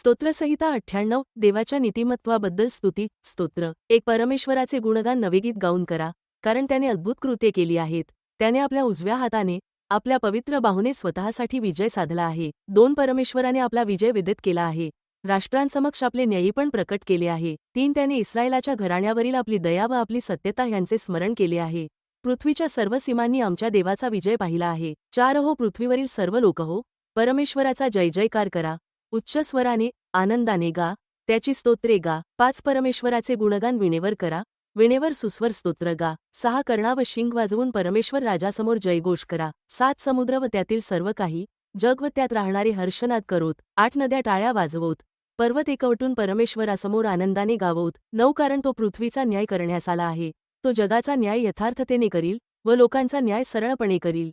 स्तोत्रसंहिता अठ्ठ्याण्णव देवाच्या नीतिमत्वाबद्दल स्तुती स्तोत्र. एक परमेश्वराचे गुणगान नवेगीत गाऊन करा कारण त्याने अद्भुत कृत्ये केली आहेत. त्याने आपल्या उजव्या हाताने आपल्या पवित्र बाहूने स्वतःसाठी विजय साधला आहे. दोन परमेश्वराने आपला विजय विदित केला आहे. राष्ट्रांसमक्ष आपले न्यायीपण प्रकट केले आहे. तीन त्याने इस्रायलाच्या घराण्यावरील आपली दया व आपली सत्यता यांचे स्मरण केले आहे. पृथ्वीच्या सर्व सीमांनी आमच्या देवाचा विजय पाहिला आहे. चार हो पृथ्वीवरील सर्व लोक हो. परमेश्वराचा जय जयकार करा. उच्चस्वराने आनंदाने गा त्याची स्तोत्रे गा पाच परमेश्वराचे गुणगान विणेवर करा विणेवर सुस्वर स्तोत्र गा सहा कर्णा व शिंग वाजवून परमेश्वर राजासमोर जयघोष करा सात समुद्र व त्यातील सर्व काही जग व त्यात राहणारे हर्षनाद करोत आठ नद्या टाळ्या वाजवोत पर्वत एकवटून परमेश्वरासमोर आनंदाने गावोत नऊ कारण तो पृथ्वीचा न्याय करण्यास आला आहे तो जगाचा न्याय यथार्थतेने करील व लोकांचा न्याय सरळपणे करील.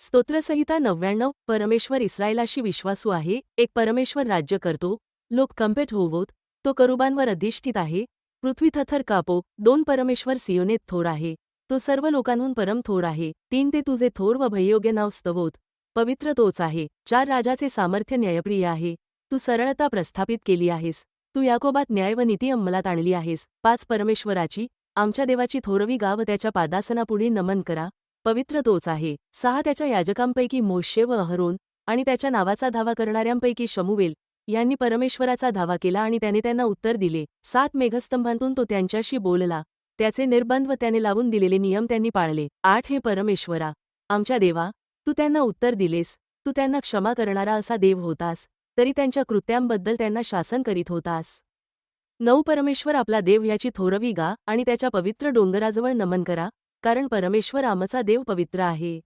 स्तोत्रसंहिता नव्याण्णव परमेश्वर इस्रायलाशी विश्वासू आहे एक परमेश्वर राज्य करतो लोक कंपेट होवोत तो करुबांवर अधिष्ठित आहे पृथ्वी थथर कापो दोन परमेश्वर सियोनेत थोर आहे तो सर्व लोकांहून परम थोर आहे तीन ते तुझे थोर व भययोग्य नाव स्तवोत पवित्र तोच आहे चार राजाचे सामर्थ्य न्यायप्रिय आहे तू सरळता प्रस्थापित केली आहेस तू याकोबात न्याय व नीती अंमलात आणली आहेस पाच परमेश्वराची आमच्या देवाची थोरवी गाव त्याच्या पादासनापुढे नमन करा पवित्र तोच आहे. सहा त्याच्या याजकांपैकी मोशे व अहरोन आणि त्याच्या नावाचा धावा करणाऱ्यांपैकी शमुवेल यांनी परमेश्वराचा धावा केला आणि त्याने त्यांना उत्तर दिले. सात मेघस्तंभांतून तो त्यांच्याशी बोलला. त्याचे निर्बंध व त्याने लावून दिलेले नियम त्यांनी पाळले. आठ हे परमेश्वरा आमच्या देवा तू त्यांना उत्तर दिलेस. तू त्यांना क्षमा करणारा असा देव होतास तरी त्यांच्या कृत्यांबद्दल त्यांना शासन करीत होतास. नऊ परमेश्वर आपला देव याची थोरवी गा आणि त्याच्या पवित्र डोंगराजवळ नमन करा. कारण परमेश्वर आमचा देव पवित्र आहे.